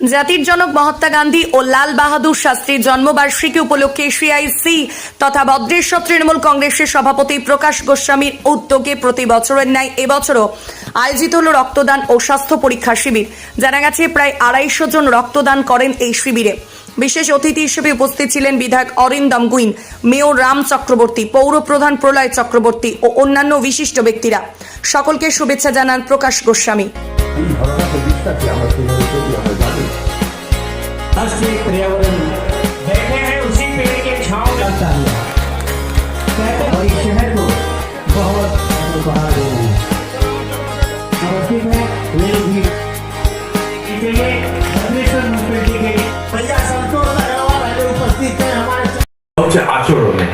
জাতির জনক মহাত্মা গান্ধী ও লাল বাহাদুর শাস্ত্রীর জন্মবার্ষিকী উপলক্ষে সিআইসি তথা ভদ্রেশ্বর তৃণমূল কংগ্রেসের সভাপতি প্রকাশ গোস্বামীর উদ্যোগে প্রতি বছরের ন্যায় এবছরও আয়োজিত হল রক্তদান ও স্বাস্থ্য পরীক্ষা শিবির। জানা গেছে প্রায় আড়াইশো জন রক্তদান করেন এই শিবিরে। বিশেষ অতিথি হিসেবে উপস্থিত ছিলেন বিধায়ক অরিন্দম গুইন, মেয়র রাম চক্রবর্তী, পৌর প্রধান প্রলয় চক্রবর্তী ও অন্যান্য বিশিষ্ট ব্যক্তিরা। সকলকে শুভেচ্ছা জানান প্রকাশ গোস্বামী। राष्ट्रीय पर्यावरण बैठे हैं उसी पेड़ के छांव में करता हुआ कहते हैं, और इस शहर को बहुत उपहार दे रही है नमस्ते मैं रेणु भी के लिए भद्रेश्वर म्यूनिसिपैलिटी के भैया संतोष अग्रवाल आगे उपस्थित है हमारे হচ্ছে আচরণে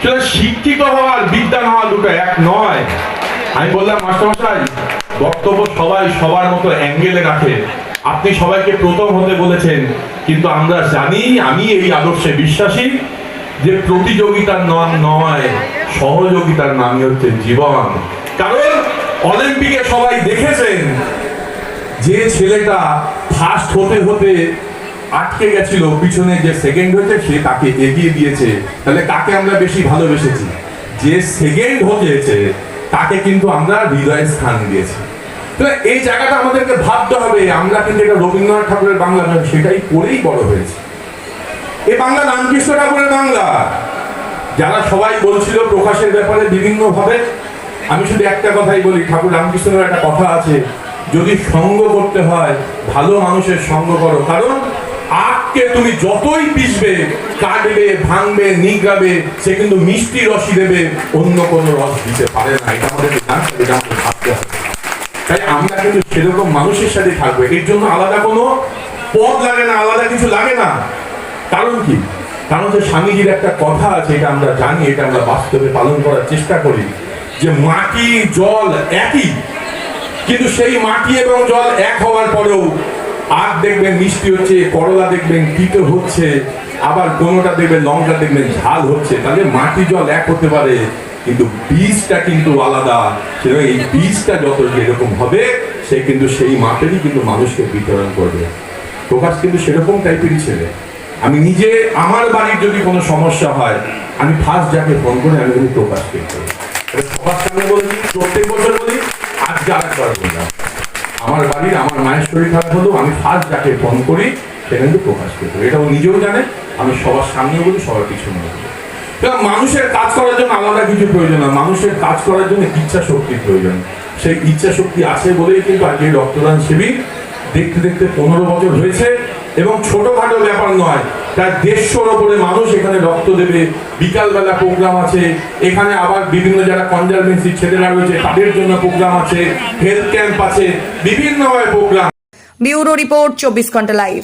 সেটা শিক্ষিত হওয়ার বিদ্যান হওয়া দুটো এক নয় আমি বললাম মাস্টারমশাই বক্তব্য সবাই সবার মতো অ্যাঙ্গেলে রাখে আপনি সবাইকে প্রথম হতে বলেছেন, কিন্তু আমরা জানি, আমি এই আদর্শে বিশ্বাসী যে প্রতিযোগিতার নাম নয়, সহযোগিতার নামই হচ্ছে জীবন। কারণ অলিম্পিকে সবাই দেখেছেন যে ছেলেটা ফার্স্ট হতে হতে আটকে গেছিল, পিছনে যে সেকেন্ড হয়েছে, সে তাকে এগিয়ে দিয়েছে। তাহলে তাকে আমরা বেশি ভালোবেসেছি? যে সেকেন্ড হয়েছে তাকে কিন্তু আমরা হৃদয়ে স্থান দিয়েছি। তো এই জায়গাটা আমাদেরকে ভাবতে হবে, আমরা কিন্তু এটা রবীন্দ্রনাথ ঠাকুরের বাংলা নয়, সেটাই পড়েই বড় হয়েছে। এ বাংলা রামকৃষ্ণ ঠাকুরের বাংলা। যারা সবাই বলছিল প্রকাশের ব্যাপারে বিভিন্ন ভাবে আমি শুধু একটা কথাই বলি, ঠাকুর রামকৃষ্ণের একটা কথা আছে, যদি সঙ্গ করতে হয়, ভালো মানুষের সঙ্গ করো। কারণ আখকে তুমি যতই পিসবে কাটবে, ভাঙবে নিগড়াবে সে কিন্তু মিষ্টি রসই দেবে, অন্য কোনো রস দিতে পারে না। এটা আমাদের এটা আমাদের ভাবতে হবে। তাই আমরা কিন্তু সেরকম মানুষের সাথে থাকব। এর জন্য আলাদা কোনো পথ লাগে না, আলাদা কিছু লাগে না। কারণ কি? কারণ যে স্বামীজির একটা কথা আছে, এটা আমরা জানি, এটা আমরা বাস্তবে পালন করার চেষ্টা করি, যে মাটি, জল একই, কিন্তু সেই মাটি এবং জল এক হওয়ার পরেও আখ দেখবেন মিষ্টি হচ্ছে, করলা দেখবেন তিতো হচ্ছে, আবার কোনোটা দেখবেন লঙ্কা দেখবেন ঝাল হচ্ছে, তাহলে মাটি জল এক হতে পারে। কিন্তু বীজটা কিন্তু আলাদা। সেরকম এই বীজটা যত যেরকম হবে, সে কিন্তু সেই মাপেরই কিন্তু মানুষকে বিতরণ করবে। প্রকাশ কিন্তু সেরকম টাইপেরই ছেলে। আমি নিজে, আমার বাড়ির যদি কোনো সমস্যা হয়, আমি ফার্স্ট যাকে ফোন করে, আমি কিন্তু প্রকাশকে করি বলি। প্রত্যেক বছর বলি আজকে আরেকবার আমার বাড়ির, আমার মায়ের শরীর খারাপ হলেও আমি ফার্স্ট যাকে ফোন করি, সে কিন্তু প্রকাশ করি এটা ও নিজেও জানে, আমি সবার সামনে বলি, সবার পিছনে বলি। মানুষের কাজ করার জন্য আলাদা কিছু প্রয়োজন না। মানুষের কাজ করার জন্য ইচ্ছা শক্তির প্রয়োজন। সেই ইচ্ছা শক্তি আছে বলেই কিন্তু আজকে রক্তদান শিবির দেখতে দেখতে পনেরো বছর হয়েছে এবং ছোটখাটো ব্যাপার নয়, প্রায় দেড়শোর ওপরে মানুষ এখানে রক্ত দেবে। বিকালবেলা প্রোগ্রাম আছে, এখানে আবার বিভিন্ন যারা কনজারভেন্সি ছেলেরা রয়েছে, তাদের জন্য প্রোগ্রাম আছে, হেলথ ক্যাম্প আছে, বিভিন্নভাবে প্রোগ্রাম। ব্যুরো রিপোর্ট, চব্বিশ ঘণ্টা লাইভ